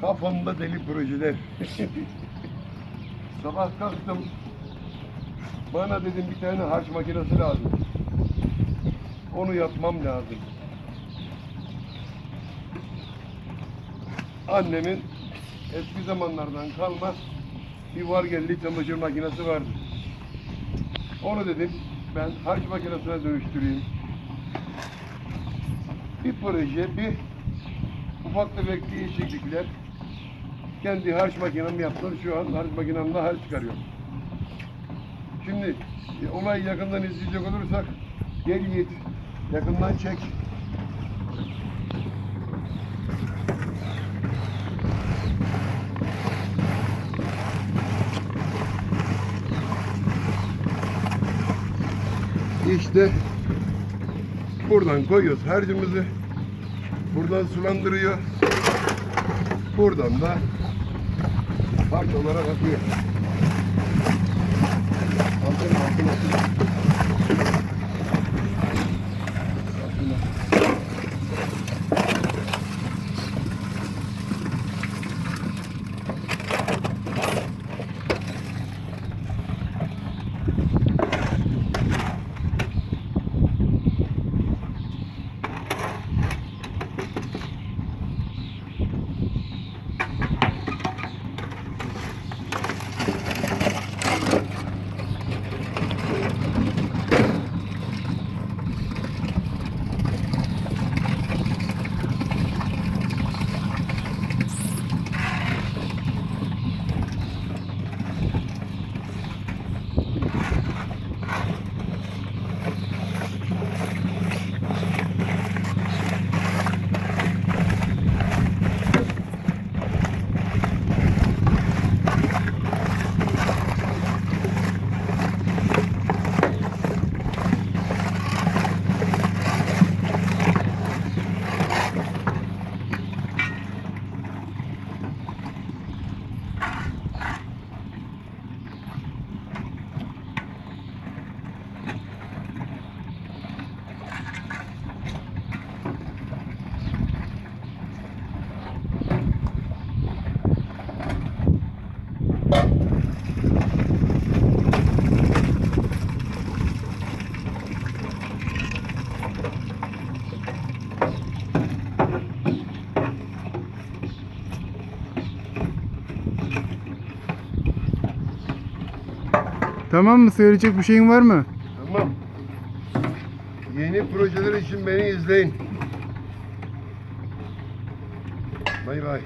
Kafamda deli projeler. Sabah kalktım. Bana dedim bir tane harç makinesi lazım. Onu yapmam lazım. Annemin eski zamanlardan kalma bir var geldi çamaşır makinesi vardı. Onu dedim ben harç makinesine dönüştüreyim. Bir proje, bir ufak tefek değişiklikler. Kendi harç makinemi yaptım. Şu an harç makinemle harç çıkarıyorum. Şimdi e, olayı yakından izleyecek olursak gel Yiğit yakından çek. İşte buradan koyuyoruz harcımızı. Buradan sulandırıyor. Buradan da harç olarak akıyor. Altın Tamam mı? Söyleyecek bir şeyin var mı? Tamam. Yeni projeler için beni izleyin. Bay bay.